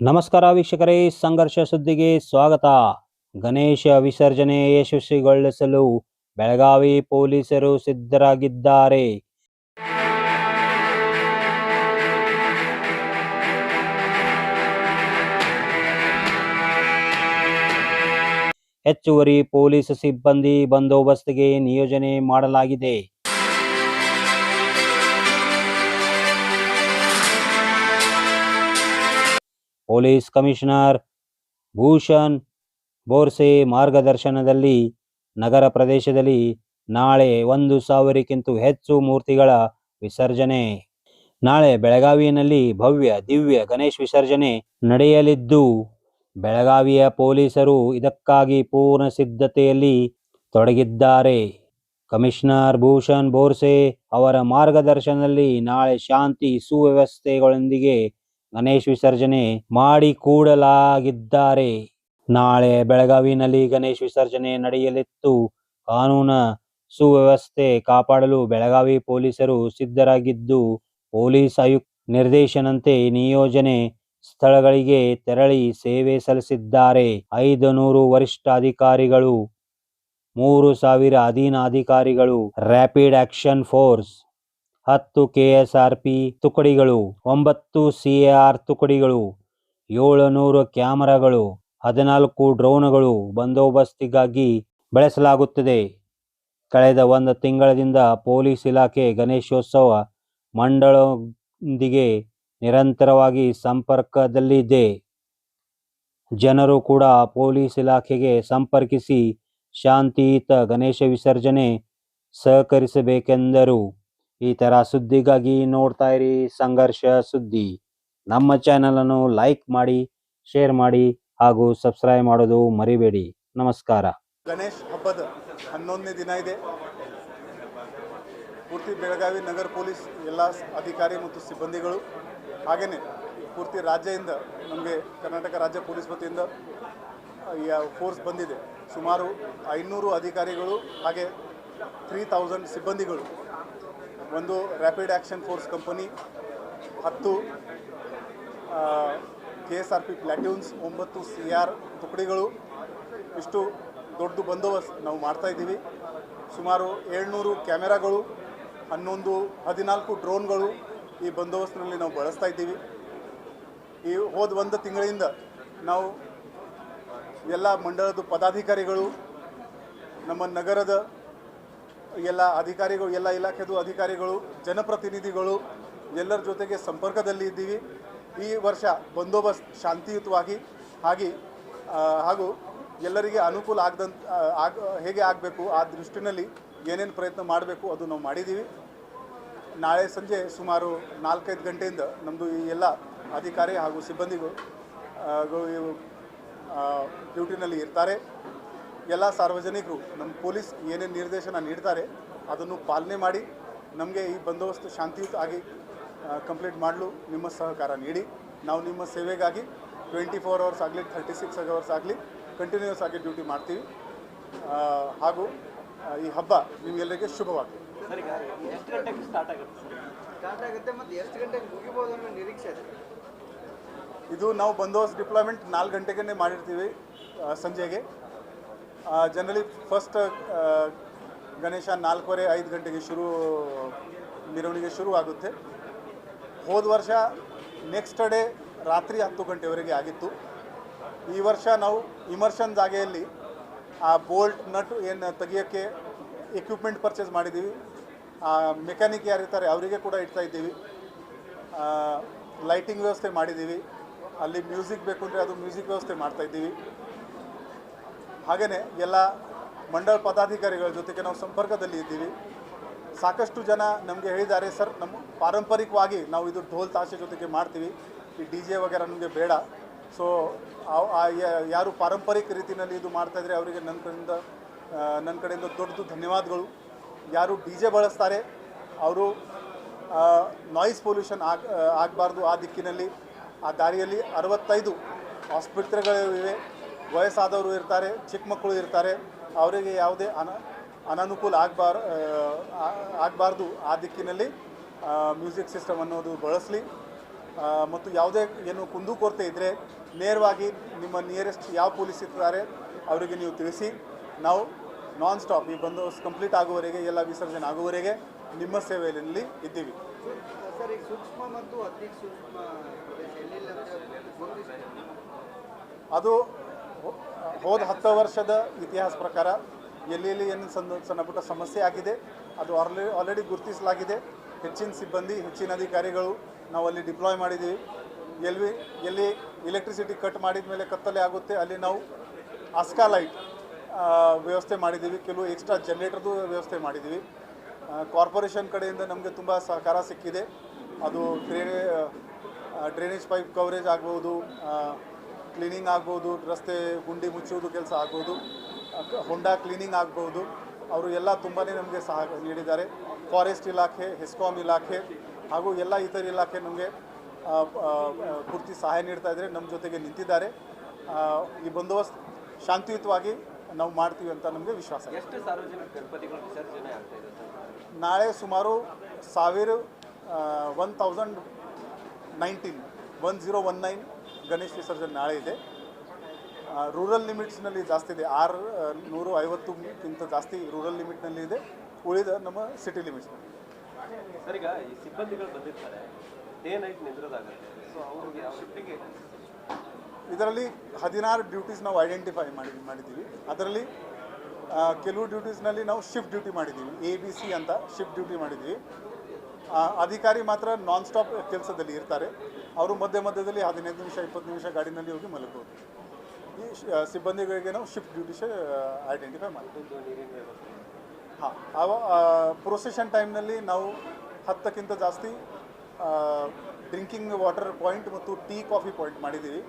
ನಮಸ್ಕಾರ ವೀಕ್ಷಕರೇ, ಸಂಘರ್ಷ ಸುದ್ದಿಗೆ ಸ್ವಾಗತ. ಗಣೇಶ ವಿಸರ್ಜನೆ ಯಶಸ್ವಿಗೊಳಿಸಲು ಬೆಳಗಾವಿ ಪೊಲೀಸರು ಸಿದ್ಧರಾಗಿದ್ದಾರೆ. ಹೆಚ್ಚುವರಿ ಪೊಲೀಸ್ ಸಿಬ್ಬಂದಿ ಬಂದೋಬಸ್ತ್ಗೆ ನಿಯೋಜನೆ ಮಾಡಲಾಗಿದೆ. ಪೊಲೀಸ್ ಕಮಿಷನರ್ ಭೂಷಣ್ ಬೋರ್ಸೆ ಮಾರ್ಗದರ್ಶನದಲ್ಲಿ ನಗರ ಪ್ರದೇಶದಲ್ಲಿ ನಾಳೆ ಒಂದು ಸಾವಿರಕ್ಕಿಂತ ಹೆಚ್ಚು ಮೂರ್ತಿಗಳ ವಿಸರ್ಜನೆ. ನಾಳೆ ಬೆಳಗಾವಿಯಲ್ಲಿ ಭವ್ಯ ದಿವ್ಯ ಗಣೇಶ್ ವಿಸರ್ಜನೆ ನಡೆಯಲಿದ್ದು, ಬೆಳಗಾವಿಯ ಪೊಲೀಸರು ಇದಕ್ಕಾಗಿ ಪೂರ್ಣ ಸಿದ್ಧತೆಯಲ್ಲಿ ತೊಡಗಿದ್ದಾರೆ. ಕಮಿಷನರ್ ಭೂಷಣ್ ಬೋರ್ಸೆ ಅವರ ಮಾರ್ಗದರ್ಶನದಲ್ಲಿ ನಾಳೆ ಶಾಂತಿ ಸುವ್ಯವಸ್ಥೆಗಳೊಂದಿಗೆ ಗಣೇಶ್ ವಿಸರ್ಜನೆ ಮಾಡಿ ಕೂಡಲಾಗಿದ್ದಾರೆ. ನಾಳೆ ಬೆಳಗಾವಿನಲ್ಲಿ ಗಣೇಶ್ ವಿಸರ್ಜನೆ ನಡೆಯಲಿತ್ತು. ಕಾನೂನ ಸುವ್ಯವಸ್ಥೆ ಕಾಪಾಡಲು ಬೆಳಗಾವಿ ಪೊಲೀಸರು ಸಿದ್ಧರಾಗಿದ್ದು, ಪೊಲೀಸ್ ಆಯುಕ್ತ ನಿರ್ದೇಶನಂತೆ ನಿಯೋಜನೆ ಸ್ಥಳಗಳಿಗೆ ತೆರಳಿ ಸೇವೆ ಸಲ್ಲಿಸಿದ್ದಾರೆ. ಐದು ನೂರು ವರಿಷ್ಠ ಅಧಿಕಾರಿಗಳು, ಮೂರು ಸಾವಿರ ಅಧೀನ ಅಧಿಕಾರಿಗಳು ರ್ಯಾಪಿಡ್ ಆಕ್ಷನ್ ಫೋರ್ಸ್ ಹತ್ತು ಕೆಎಸ್ಆರ್ಪಿ ತುಕಡಿಗಳು, ಒಂಬತ್ತು ಸಿಎಆರ್ ತುಕಡಿಗಳು, ಏಳುನೂರು ಕ್ಯಾಮರಾಗಳು, ಹದಿನಾಲ್ಕು ಡ್ರೋನ್ಗಳು ಬಂದೋಬಸ್ತಿಗಾಗಿ ಬಳಸಲಾಗುತ್ತದೆ. ಕಳೆದ ಒಂದು ತಿಂಗಳಿಂದ ಪೊಲೀಸ್ ಇಲಾಖೆ ಗಣೇಶೋತ್ಸವ ಮಂಡಳೊಂದಿಗೆ ನಿರಂತರವಾಗಿ ಸಂಪರ್ಕದಲ್ಲಿದೆ. ಜನರು ಕೂಡ ಪೊಲೀಸ್ ಇಲಾಖೆಗೆ ಸಂಪರ್ಕಿಸಿ ಶಾಂತಿಯುತ ಗಣೇಶ ವಿಸರ್ಜನೆ ಸಹಕರಿಸಬೇಕೆಂದರು. ಈ ತರ ಸುದ್ದಿಗಾಗಿ ನೋಡ್ತಾ ಇರಿ ಸಂಘರ್ಷ ಸುದ್ದಿ. ನಮ್ಮ ಚಾನೆಲ್ ಅನ್ನು ಲೈಕ್ ಮಾಡಿ ಶೇರ್ ಮಾಡಿ ಹಾಗೂ ಸಬ್ಸ್ಕ್ರೈಬ್ ಮಾಡೋದು ಮರಿಬೇಡಿ. ನಮಸ್ಕಾರ. ಗಣೇಶ್ ಹಬ್ಬದ ಹನ್ನೊಂದನೇ ದಿನ ಇದೆ. ಪೂರ್ತಿ ಬೆಳಗಾವಿ ನಗರ ಪೊಲೀಸ್ ಎಲ್ಲ ಅಧಿಕಾರಿ ಮತ್ತು ಸಿಬ್ಬಂದಿಗಳು ಹಾಗೇನೆ ಪೂರ್ತಿ ರಾಜ್ಯದಿಂದ ನಮಗೆ ಕರ್ನಾಟಕ ರಾಜ್ಯ ಪೊಲೀಸ್ ವತಿಯಿಂದ ಫೋರ್ಸ್ ಬಂದಿದೆ. ಸುಮಾರು ಐನೂರು ಅಧಿಕಾರಿಗಳು ಹಾಗೆ ತ್ರೀ ತೌಸಂಡ್ ಸಿಬ್ಬಂದಿಗಳು ಒಂದು ರ್ಯಾಪಿಡ್ ಆ್ಯಕ್ಷನ್ ಫೋರ್ಸ್ ಕಂಪನಿ ಹತ್ತು K S R P platoons ಒಂಬತ್ತು ಸಿ ಆರ್ ತುಕಡಿಗಳು, ಇಷ್ಟು ದೊಡ್ಡ ಬಂದೋಬಸ್ತ್ ನಾವು ಮಾಡ್ತಾಯಿದ್ದೀವಿ ಸುಮಾರು ಏಳ್ನೂರು ಕ್ಯಾಮೆರಾಗಳು, ಹನ್ನೊಂದು, ಹದಿನಾಲ್ಕು ಡ್ರೋನ್ಗಳು ಈ ಬಂದೋಬಸ್ತ್ನಲ್ಲಿ ನಾವು ಬಳಸ್ತಾ ಇದ್ದೀವಿ. ಈ ಹೋದ ಒಂದು ತಿಂಗಳಿಂದ ನಾವು ಎಲ್ಲ ಮಂಡಳದ ಪದಾಧಿಕಾರಿಗಳು, ನಮ್ಮ ನಗರದ ಎಲ್ಲ ಅಧಿಕಾರಿಗಳು, ಎಲ್ಲ ಇಲಾಖೆದು ಅಧಿಕಾರಿಗಳು, ಜನಪ್ರತಿನಿಧಿಗಳು ಎಲ್ಲರ ಜೊತೆಗೆ ಸಂಪರ್ಕದಲ್ಲಿ ಇದ್ದೀವಿ. ಈ ವರ್ಷ ಬಂದೋಬಸ್ತ್ ಶಾಂತಿಯುತವಾಗಿ ಹಾಗೆ ಹಾಗೂ ಎಲ್ಲರಿಗೆ ಅನುಕೂಲ ಆಗದಂತ ಆಗ, ಹೇಗೆ ಆಗಬೇಕು, ಆ ದೃಷ್ಟಿನಲ್ಲಿ ಏನೇನು ಪ್ರಯತ್ನ ಮಾಡಬೇಕು ಅದು ನಾವು ಮಾಡಿದ್ದೀವಿ. ನಾಳೆ ಸಂಜೆ ಸುಮಾರು ನಾಲ್ಕೈದು ಗಂಟೆಯಿಂದ ನಮ್ಮದು ಈ ಎಲ್ಲ ಅಧಿಕಾರಿ ಹಾಗೂ ಸಿಬ್ಬಂದಿಗಳು ಡ್ಯೂಟಿನಲ್ಲಿ ಇರ್ತಾರೆ. ಎಲ್ಲ ಸಾರ್ವಜನಿಕರು ನಮ್ಮ ಪೊಲೀಸ್ ಏನೇನು ನಿರ್ದೇಶನ ನೀಡ್ತಾರೆ ಅದನ್ನು ಪಾಲನೆ ಮಾಡಿ ನಮಗೆ ಈ ಬಂದೋಬಸ್ತ್ ಶಾಂತಿಯುತ ಆಗಿ ಕಂಪ್ಲೀಟ್ ಮಾಡಲು ನಿಮ್ಮ ಸಹಕಾರ ನೀಡಿ. ನಾವು ನಿಮ್ಮ ಸೇವೆಗಾಗಿ ಟ್ವೆಂಟಿ ಫೋರ್ ಅವರ್ಸ್ ಆಗಲಿ ಥರ್ಟಿ ಸಿಕ್ಸ್ ಅವರ್ಸ್ ಆಗಲಿ ಕಂಟಿನ್ಯೂಸ್ ಆಗಿ ಡ್ಯೂಟಿ ಮಾಡ್ತೀವಿ. ಹಾಗೂ ಈ ಹಬ್ಬ ನಿಮಗೆಲ್ಲರಿಗೆ ಶುಭವಾಗಲಿ. ಸರ್ ಎಷ್ಟು ಗಂಟೆಗೆ ಸ್ಟಾರ್ಟ್ ಆಗುತ್ತೆ ಸರ್? ಸ್ಟಾರ್ಟ್ ಆಗುತ್ತೆ ಮತ್ತು ಎಷ್ಟು ಗಂಟೆಗೆ ಮುಗಿಬೋದು ಅನ್ನೋ ಇದು. ನಾವು ಬಂದೋಬಸ್ತ್ ಡಿಪ್ಲಾಯ್ಮೆಂಟ್ ನಾಲ್ಕು ಗಂಟೆಗೇ ಮಾಡಿರ್ತೀವಿ ಸಂಜೆಗೆ. ಜನರಲಿ ಫಸ್ಟ್ ಗಣೇಶ ನಾಲ್ಕೂವರೆ ಐದು ಗಂಟೆಗೆ ಶುರು, ಮೆರವಣಿಗೆ ಶುರು ಆಗುತ್ತೆ. ಹೋದ ವರ್ಷ ನೆಕ್ಸ್ಟ್ ಡೇ ರಾತ್ರಿ ಹತ್ತು ಗಂಟೆವರೆಗೆ ಆಗಿತ್ತು. ಈ ವರ್ಷ ನಾವು ಇಮರ್ಷನ್ ಜಾಗೆಯಲ್ಲಿ ಆ ಬೋಲ್ಟ್ ನಟ್ ಏನು ತೆಗಿಯೋಕ್ಕೆ ಎಕ್ವಿಪ್ಮೆಂಟ್ ಪರ್ಚೇಸ್ ಮಾಡಿದ್ದೀವಿ. ಆ ಮೆಕ್ಯಾನಿಕ್ ಯಾರಿರ್ತಾರೆ ಅವರಿಗೆ ಕೂಡ ಇಡ್ತಾ ಇದ್ದೀವಿ. ಲೈಟಿಂಗ್ ವ್ಯವಸ್ಥೆ ಮಾಡಿದ್ದೀವಿ. ಅಲ್ಲಿ ಮ್ಯೂಸಿಕ್ ಬೇಕು ಅಂದರೆ ಅದು ಮ್ಯೂಸಿಕ್ ವ್ಯವಸ್ಥೆ ಮಾಡ್ತಾ ಇದ್ದೀವಿ. ಹಾಗೆಯೇ ಎಲ್ಲ ಮಂಡಳ ಪದಾಧಿಕಾರಿಗಳ ಜೊತೆಗೆ ನಾವು ಸಂಪರ್ಕದಲ್ಲಿ ಇದ್ದೀವಿ. ಸಾಕಷ್ಟು ಜನ ನಮಗೆ ಹೇಳಿದ್ದಾರೆ, ಸರ್ ನಮ್ಮ ಪಾರಂಪರಿಕವಾಗಿ ನಾವು ಇದು ಢೋಲ್ ತಾಶೆ ಜೊತೆಗೆ ಮಾಡ್ತೀವಿ. ಈ ಡಿ ಜೆ ವಗೇರ ನಮಗೆ ಬೇಡ. ಸೊ ಯಾರು ಪಾರಂಪರಿಕ ರೀತಿಯಲ್ಲಿ ಇದು ಮಾಡ್ತಾಯಿದ್ರೆ ಅವರಿಗೆ ನನ್ನ ಕಡೆಯಿಂದ ನನ್ನ ಕಡೆಯಿಂದ ದೊಡ್ಡದು ಧನ್ಯವಾದಗಳು. ಯಾರು ಡಿ ಜೆ ಬಳಸ್ತಾರೆ, ಅವರು ನಾಯ್ಸ್ ಪೊಲ್ಯೂಷನ್ ಆಗ ಆಗಬಾರ್ದು ಆ ದಿಕ್ಕಿನಲ್ಲಿ. ಆ ದಾರಿಯಲ್ಲಿ ಅರವತ್ತೈದು ಆಸ್ಪತ್ರೆಗಳಿವೆ. ವಯಸ್ಸಾದವರು ಇರ್ತಾರೆ ಚಿಕ್ಕ ಮಕ್ಕಳು ಇರ್ತಾರೆ ಅವರಿಗೆ ಯಾವುದೇ ಅನ ಅನನುಕೂಲ ಆಗಬಾರ ಆಗಬಾರ್ದು. ಆ ದಿಕ್ಕಿನಲ್ಲಿ ಮ್ಯೂಸಿಕ್ ಸಿಸ್ಟಮ್ ಅನ್ನೋದು ಬಳಸಲಿ. ಮತ್ತು ಯಾವುದೇ ಏನು ಕುಂದುಕೊರತೆ ಇದ್ದರೆ ನೇರವಾಗಿ ನಿಮ್ಮ ನಿಯರೆಸ್ಟ್ ಯಾವ ಪೊಲೀಸ್ ಇರ್ತಾರೆ ಅವರಿಗೆ ನೀವು ತಿಳಿಸಿ. ನಾವು ನಾನ್ ಸ್ಟಾಪ್ ಈ ಬಂದೋಬಸ್ತ್ ಕಂಪ್ಲೀಟ್ ಆಗುವವರೆಗೆ ಎಲ್ಲ ವಿಸರ್ಜನೆ ಆಗುವವರೆಗೆ ನಿಮ್ಮ ಸೇವೆಯಲ್ಲಿ ಇದ್ದೀವಿ. ಅದು ಹೋದ ಹತ್ತು ವರ್ಷದ ಇತಿಹಾಸ ಪ್ರಕಾರ ಎಲ್ಲೆಲ್ಲಿ ಏನು ಸಣ್ಣ ಸಣ್ಣ ಪುಟ್ಟ ಸಮಸ್ಯೆ ಆಗಿದೆ, ಅದು ಆಲ್ರೆ ಆಲ್ರೆಡಿ ಗುರುತಿಸಲಾಗಿದೆ. ಹೆಚ್ಚಿನ ಸಿಬ್ಬಂದಿ, ಹೆಚ್ಚಿನ ಅಧಿಕಾರಿಗಳು ನಾವು ಅಲ್ಲಿ ಡಿಪ್ಲಾಯ್ ಮಾಡಿದ್ದೀವಿ. ಎಲ್ಲಿ ಎಲ್ಲಿ ಎಲೆಕ್ಟ್ರಿಸಿಟಿ ಕಟ್ ಮಾಡಿದ ಮೇಲೆ ಕತ್ತಲೆ ಆಗುತ್ತೆ, ಅಲ್ಲಿ ನಾವು ಆಸ್ಕಾ ಲೈಟ್ ವ್ಯವಸ್ಥೆ ಮಾಡಿದ್ದೀವಿ. ಕೆಲವು ಎಕ್ಸ್ಟ್ರಾ ಜನ್ರೇಟರ್ದು ವ್ಯವಸ್ಥೆ ಮಾಡಿದ್ದೀವಿ. ಕಾರ್ಪೊರೇಷನ್ ಕಡೆಯಿಂದ ನಮಗೆ ತುಂಬ ಸಹಕಾರ ಸಿಕ್ಕಿದೆ. ಅದು ಡ್ರೇನೇಜ್ ಡ್ರೈನೇಜ್ ಪೈಪ್ ಕವರೇಜ್ ಆಗ್ಬೋದು ಕ್ಲೀನಿಂಗ್ ಆಗ್ಬೋದು ರಸ್ತೆ ಗುಂಡಿ ಮುಚ್ಚುವುದು ಕೆಲಸ ಆಗ್ಬೋದು ಹೊಂಡ ಕ್ಲೀನಿಂಗ್ ಆಗ್ಬೋದು. ಅವರು ಎಲ್ಲ ತುಂಬಾ ನಮಗೆ ಸಹ ನೀಡಿದ್ದಾರೆ. ಫಾರೆಸ್ಟ್ ಇಲಾಖೆ ಹೆಸ್ಕಾಮ್ ಇಲಾಖೆ ಹಾಗೂ ಎಲ್ಲ ಇತರ ಇಲಾಖೆ ನಮಗೆ ಪೂರ್ತಿ ಸಹಾಯ ನೀಡ್ತಾ ಇದ್ದಾರೆ ನಮ್ಮ ಜೊತೆಗೆ ನಿಂತಿದ್ದಾರೆ. ಈ ಬಂದೋಬಸ್ತ್ ಶಾಂತಿಯುತವಾಗಿ ನಾವು ಮಾಡ್ತೀವಿ ಅಂತ ನಮಗೆ ವಿಶ್ವಾಸ ನಾಳೆ ಸುಮಾರು ಸಾವಿರ one thousand nineteen one zero one nine Ganesh ವಿಸರ್ಜನೆ ನಾಳೆ ಇದೆ. ರೂರಲ್ ಲಿಮಿಟ್ಸ್ನಲ್ಲಿ ಜಾಸ್ತಿ ಇದೆ. ಆರು ನೂರು ಐವತ್ತಕ್ಕಿಂತ ಜಾಸ್ತಿ ರೂರಲ್ ಲಿಮಿಟ್ನಲ್ಲಿ ಇದೆ. ಉಳಿದ ನಮ್ಮ ಸಿಟಿ ಲಿಮಿಟ್ಸ್ನಲ್ಲಿ ಸರ್ ಈಗ ಈ ಸಿಬ್ಬಂದಿಗಳು ಬಂದಿರ್ತಾರೆ. Day night ನಿಂದ್ರೋದಾಗುತ್ತೆ. ಸೊ ಅವ್ರಿಗೆ ಯಾವ ಶಿಫ್ಟಿಗೆ ಇದರಲ್ಲಿ ಹದಿನಾರು ಡ್ಯೂಟೀಸ್ ನಾವು ಐಡೆಂಟಿಫೈ ಮಾಡಿ ಮಾಡಿದ್ದೀವಿ. ಅದರಲ್ಲಿ ಕೆಲವು ಡ್ಯೂಟೀಸ್ನಲ್ಲಿ ನಾವು ಶಿಫ್ಟ್ ಡ್ಯೂಟಿ ಮಾಡಿದ್ದೀವಿ. ಎ ಬಿ ಸಿ ಅಂತ ಶಿಫ್ಟ್ ಡ್ಯೂಟಿ ಮಾಡಿದ್ದೀವಿ. ಅಧಿಕಾರಿ ಮಾತ್ರ ನಾನ್ ಸ್ಟಾಪ್ ಕೆಲಸದಲ್ಲಿ ಇರ್ತಾರೆ. ಅವರು ಮಧ್ಯ ಮಧ್ಯದಲ್ಲಿ ಹದಿನೈದು ನಿಮಿಷ, ಇಪ್ಪತ್ತು ನಿಮಿಷ ಗಾಡಿನಲ್ಲಿ ಹೋಗಿ ಮಲಗ್ಬೋದು. ಈ ಸಿಬ್ಬಂದಿಗಳಿಗೆ ನಾವು ಶಿಫ್ಟ್ ಡ್ಯೂಟೀಸ್ ಐಡೆಂಟಿಫೈ ಮಾಡ್ತೀವಿ. ಹಾಂ, ಅವ ಪ್ರೊಸೆಷನ್ ಟೈಮ್ನಲ್ಲಿ ನಾವು ಹತ್ತಕ್ಕಿಂತ ಜಾಸ್ತಿ ಡ್ರಿಂಕಿಂಗ್ ವಾಟರ್ ಪಾಯಿಂಟ್ ಮತ್ತು ಟೀ ಕಾಫಿ ಪಾಯಿಂಟ್ ಮಾಡಿದ್ದೀವಿ.